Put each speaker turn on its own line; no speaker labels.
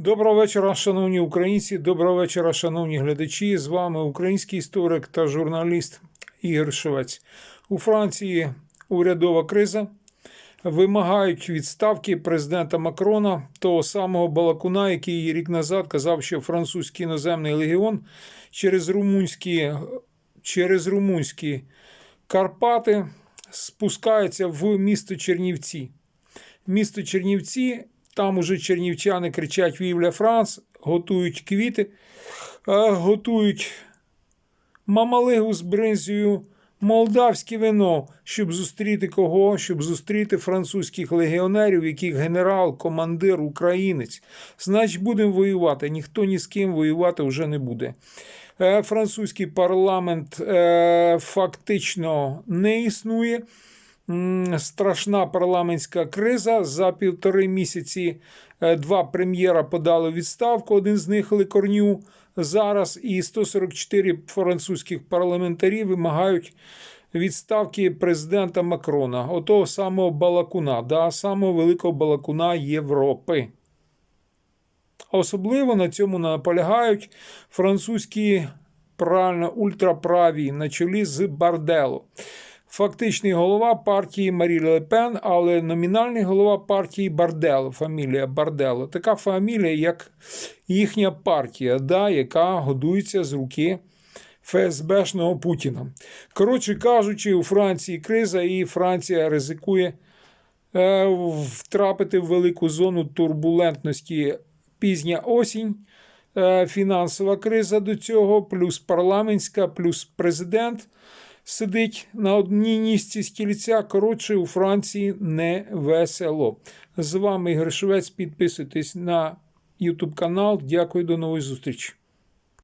Доброго вечора, шановні українці. Доброго вечора, шановні глядачі. З вами український історик та журналіст Ігор Шевець. У Франції урядова криза. Вимагають відставки президента Макрона, того самого Балакуна, який рік назад казав, що французький іноземний легіон через румунські, через румунські Карпати спускається в місто Чернівці. Місто Чернівці, там уже чернівчани кричать Вівля Франс, готують квіти, е, готують мамалигу з бринзою, молдавське вино, щоб зустріти кого? Щоб зустріти французьких легіонерів, яких генерал, командир, українець. Значить, будемо воювати. Ніхто ні з ким воювати вже не буде. Е, Французький парламент е, фактично не існує. Страшна парламентська криза. За півтори місяці е, два прем'єра подали відставку. Один з них Лекорню зараз, і 144 французьких парламентарів вимагають відставки президента Макрона, отого самого Балакуна, да, самого великого Балакуна Європи. Особливо на цьому наполягають французькі правильно ультраправі на чолі з Бардело. Фактичний голова партії Марі Ле Пен, але номінальний голова партії Бардело, фамілія Бардело. Така фамілія, як їхня партія, да, яка годується з руки ФСБшного Путіна. Коротше кажучи, у Франції криза, і Франція ризикує е, втрапити в велику зону турбулентності пізня осінь, е, фінансова криза до цього, плюс парламентська, плюс президент сидить на одній нісці стільця. Коротше, у Франції не весело. З вами Ігор Швець. Підписуйтесь на YouTube канал. Дякую, до нової зустрічі.